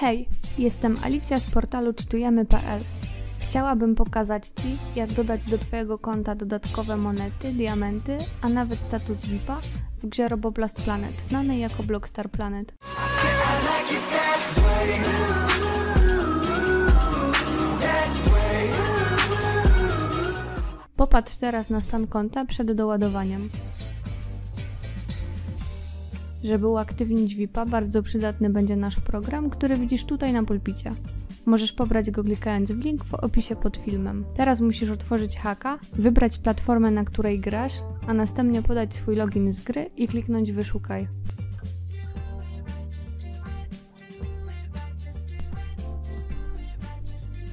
Hej, jestem Alicja z portalu czytujemy.pl. Chciałabym pokazać Ci, jak dodać do Twojego konta dodatkowe monety, diamenty, a nawet status VIPa w grze Roboblast Planet, znanej jako Blockstar Planet. Popatrz teraz na stan konta przed doładowaniem. Żeby uaktywnić VIPa, bardzo przydatny będzie nasz program, który widzisz tutaj na pulpicie. Możesz pobrać go klikając w link w opisie pod filmem. Teraz musisz otworzyć haka, wybrać platformę, na której grasz, a następnie podać swój login z gry i kliknąć wyszukaj.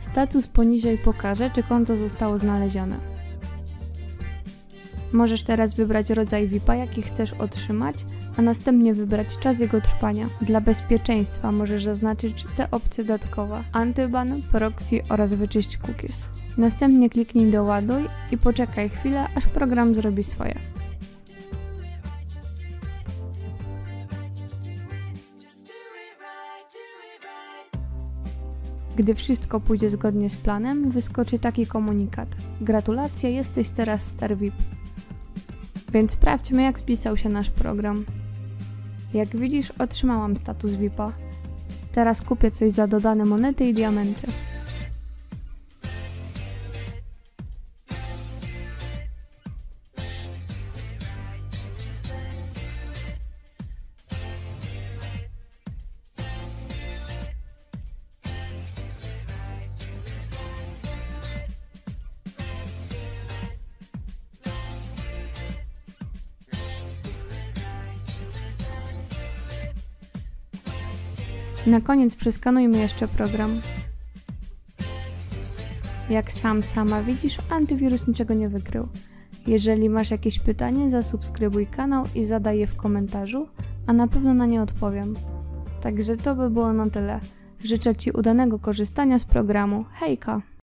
Status poniżej pokaże, czy konto zostało znalezione. Możesz teraz wybrać rodzaj VIPa, jaki chcesz otrzymać, a następnie wybrać czas jego trwania. Dla bezpieczeństwa możesz zaznaczyć te opcje dodatkowe: Antyban, Proxy oraz Wyczyść cookies. Następnie kliknij doładuj i poczekaj chwilę, aż program zrobi swoje. Gdy wszystko pójdzie zgodnie z planem, wyskoczy taki komunikat. Gratulacje, jesteś teraz Star VIP. Więc sprawdźmy, jak spisał się nasz program. Jak widzisz, otrzymałam status VIPa. Teraz kupię coś za dodane monety i diamenty. Na koniec przeskanujmy jeszcze program. Jak sam sama widzisz, antywirus niczego nie wykrył. Jeżeli masz jakieś pytanie, zasubskrybuj kanał i zadaj je w komentarzu, a na pewno na nie odpowiem. Także to by było na tyle. Życzę Ci udanego korzystania z programu. Hejka!